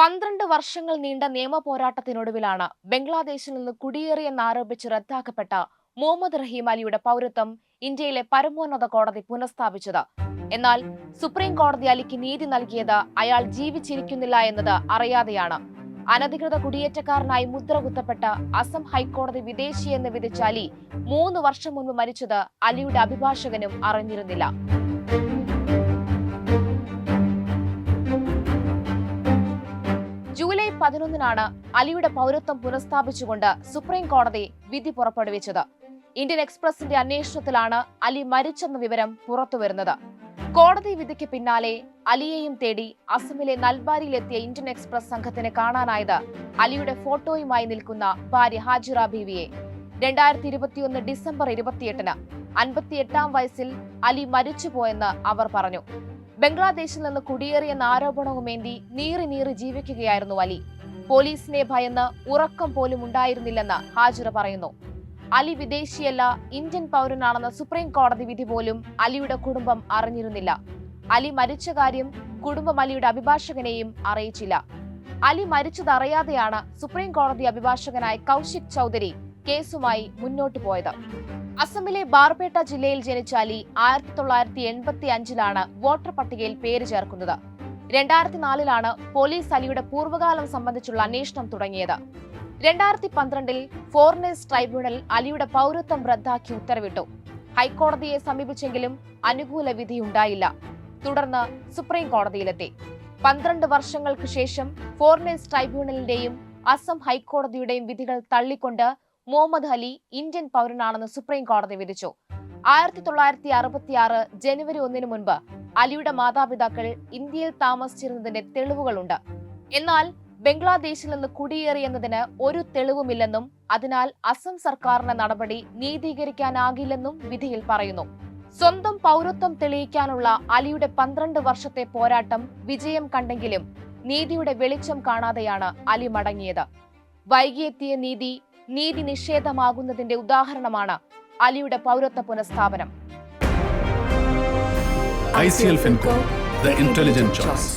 പന്ത്രണ്ട് വർഷങ്ങൾ നീണ്ട നിയമ പോരാട്ടത്തിനൊടുവിലാണ് ബംഗ്ലാദേശിൽ നിന്ന് കുടിയേറിയെന്നാരോപിച്ച് റദ്ദാക്കപ്പെട്ട മുഹമ്മദ് റഹീം അലിയുടെ പൗരത്വം ഇന്ത്യയിലെ പരമോന്നത കോടതി പുനഃസ്ഥാപിച്ചത്. എന്നാൽ സുപ്രീം കോടതി അലിക്ക് നീതി നൽകിയത് അയാൾ ജീവിച്ചിരിക്കുന്നില്ല എന്നത് അറിയാതെയാണ്. അനധികൃത കുടിയേറ്റക്കാരനായി മുദ്ര കുത്തപ്പെട്ട അസം ഹൈക്കോടതി വിദേശിയെന്ന് വിധിച്ച അലി മൂന്ന് വർഷം മുൻപ് മരിച്ചത് അലിയുടെ അഭിഭാഷകനും അറിഞ്ഞിരുന്നില്ല. പതിനൊന്നിനാണ് അലിയുടെ പൗരത്വം പുനഃസ്ഥാപിച്ചുകൊണ്ട് സുപ്രീം കോടതി വിധി പുറപ്പെടുവിച്ചത്. ഇന്ത്യൻ എക്സ്പ്രസിന്റെ അന്വേഷണത്തിലാണ് അലി മരിച്ചെന്ന വിവരം പുറത്തുവരുന്നത്. കോടതി വിധിക്ക് പിന്നാലെ അലിയെയും തേടി അസമിലെ നൽബാരിയിലെത്തിയ ഇന്ത്യൻ എക്സ്പ്രസ് സംഘത്തിന് കാണാനായത് അലിയുടെ ഫോട്ടോയുമായി നിൽക്കുന്ന ഭാര്യ ഹാജിറ ബീവിയെ. രണ്ടായിരത്തി ഇരുപത്തിയൊന്ന് ഡിസംബർ ഇരുപത്തിയെട്ടിന് അൻപത്തിയെട്ടാം വയസ്സിൽ അലി മരിച്ചുപോയെന്ന് അവർ പറഞ്ഞു. ബംഗ്ലാദേശിൽ നിന്ന് കുടിയേറിയെന്ന ആരോപണവുമേന്തി നീറി നീറി ജീവിക്കുകയായിരുന്നു അലി. പോലീസിനെ ഭയന്ന് ഉറക്കം പോലും ഉണ്ടായിരുന്നില്ലെന്ന് ഹാജിറ പറയുന്നു. അലി വിദേശിയല്ല ഇന്ത്യൻ പൗരനാണെന്ന സുപ്രീം കോടതി വിധി പോലും അലിയുടെ കുടുംബം അറിഞ്ഞിരുന്നില്ല. അലി മരിച്ച കാര്യം കുടുംബം അലിയുടെ അഭിഭാഷകനെയും അറിയിച്ചില്ല. അലി മരിച്ചതറിയാതെയാണ് സുപ്രീം കോടതി അഭിഭാഷകനായ കൗശിക് ചൗധരി കേസുമായി മുന്നോട്ടു പോയത്. അസമിലെ ബാർപേട്ട ജില്ലയിൽ ജനിച്ച അലി ആയിരത്തി തൊള്ളായിരത്തി എൺപത്തി അഞ്ചിലാണ് വോട്ടർ പട്ടികയിൽ പേര് ചേർക്കുന്നത്. രണ്ടായിരത്തി നാലിലാണ് പോലീസ് അലിയുടെ പൂർവകാലം സംബന്ധിച്ചുള്ള അന്വേഷണം തുടങ്ങിയത്. രണ്ടായിരത്തി പന്ത്രണ്ടിൽ ഫോറിനേഴ്സ് ട്രൈബ്യൂണൽ അലിയുടെ പൗരത്വം റദ്ദാക്കി ഉത്തരവിട്ടു. ഹൈക്കോടതിയെ സമീപിച്ചെങ്കിലും അനുകൂല വിധി ഉണ്ടായില്ല തുടർന്ന് സുപ്രീം കോടതിയിലെത്തി. പന്ത്രണ്ട് വർഷങ്ങൾക്ക് ശേഷം ഫോറിനേഴ്സ് ട്രൈബ്യൂണലിന്റെയും അസം ഹൈക്കോടതിയുടെയും വിധികൾ തള്ളിക്കൊണ്ട് മുഹമ്മദ് അലി ഇന്ത്യൻ പൗരനാണെന്ന് സുപ്രീം കോടതി വിധിച്ചു. ആയിരത്തി തൊള്ളായിരത്തി അറുപത്തിയാറ് ജനുവരി ഒന്നിനു മുൻപ് അലിയുടെ മാതാപിതാക്കൾ ഇന്ത്യയിൽ താമസിച്ചിരുന്നതിന്റെ തെളിവുകളുണ്ട്. എന്നാൽ ബംഗ്ലാദേശിൽ നിന്ന് കുടിയേറിയെന്നതിന് ഒരു തെളിവുമില്ലെന്നും അതിനാൽ അസം സർക്കാരിന്റെ നടപടി നീതീകരിക്കാനാകില്ലെന്നും വിധിയിൽ പറയുന്നു. സ്വന്തം പൗരത്വം തെളിയിക്കാനുള്ള അലിയുടെ പന്ത്രണ്ട് വർഷത്തെ പോരാട്ടം വിജയം കണ്ടെങ്കിലും നീതിയുടെ വെളിച്ചം കാണാതെയാണ് അലി മടങ്ങിയത്. വൈകിയെത്തിയ നീതി നീതി നിഷേധമാകുന്നതിന്റെ ഉദാഹരണമാണ് അലിയുടെ പൗരത്വ പുനഃസ്ഥാപനം I C L Fincorp the intelligent choice.